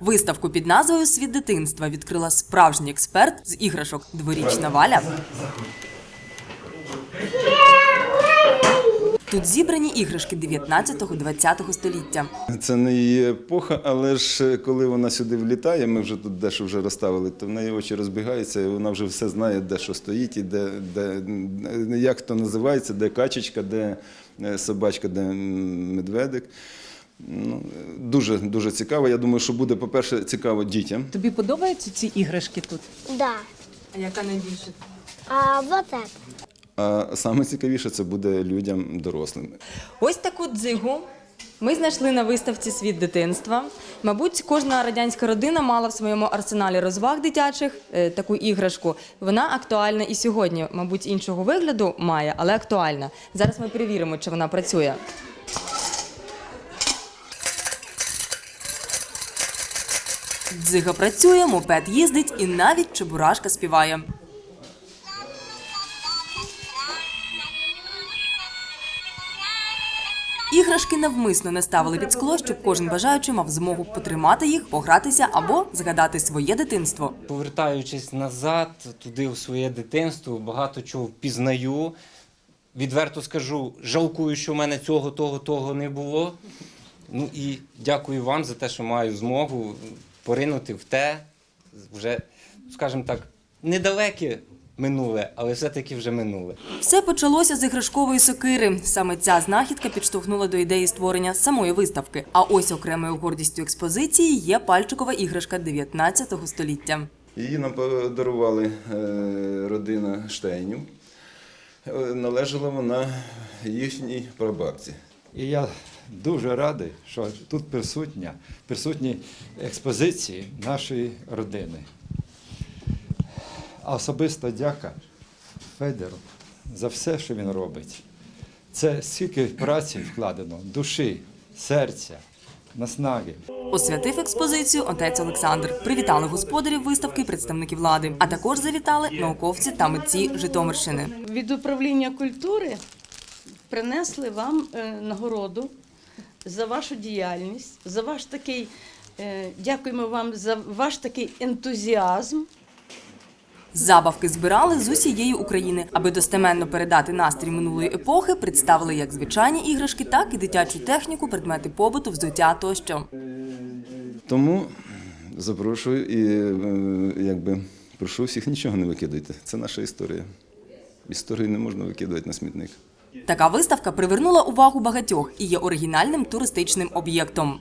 Виставку під назвою Світ дитинства відкрила справжній експерт з іграшок дворічна Валя. Тут зібрані іграшки 19-20 століття. Це не її епоха, але ж е, коли вона сюди влітає, ми вже тут дещо вже розставили, то в неї очі розбігаються, і вона вже все знає, де що стоїть, і де, де як то називається, де качечка, де е, собачка, де медведик. Ну, дуже дуже цікаво. Я думаю, що буде, по-перше, цікаво дітям. Тобі подобаються ці іграшки тут? Да. А яка найбільше? А вот это. А саме цікавіше це буде людям дорослим. Ось таку дзигу ми знайшли на виставці Світ дитинства. Мабуть, кожна радянська родина мала в своєму арсеналі розваг дитячих е, таку іграшку. Вона актуальна і сьогодні. Мабуть, іншого вигляду має, але актуальна. Зараз ми перевіримо, чи вона працює. Дзига працює, мопед їздить і навіть чебурашка співає. Іграшки навмисно не ставили під скло, щоб кожен бажаючий мав змогу потримати їх, погратися або згадати своє дитинство. Повертаючись назад, туди у своє дитинство, багато чого впізнаю. Відверто скажу, жалкую, що в мене цього, того, того не було. Ну і дякую вам за те, що маю змогу поринути в те, вже, скажімо так, недалеке минуле, але все-таки вже минуле. Все почалося з іграшкової сокири. Саме ця знахідка підштовхнула до ідеї створення самої виставки. А ось окремою гордістю експозиції є пальчикова іграшка 19 століття. Її нам подарували е, родина Штейнів. Е, Належала вона їхній прабабці. І я дуже радий, що тут присутня, присутні експозиції нашої родини. А особиста дяка Федору за все, що він робить. Це стільки праці вкладено, душі, серця, наснаги. Освятив експозицію отець Олександр. Привітали господарів виставки представники влади, а також завітали науковці та митці Житомирщини. від управління культури принесли вам е, нагороду за вашу діяльність, за ваш такий, е, дякуємо вам за ваш такий ентузіазм. Забавки збирали з усієї України, аби достеменно передати настрій минулої епохи, представили як звичайні іграшки, так і дитячу техніку, предмети побуту, взуття тощо. Тому запрошую і е, якби прошу всіх нічого не викидайте. Це наша історія. Історію не можна викидувати на смітник. Така виставка привернула увагу багатьох і є оригінальним туристичним об'єктом.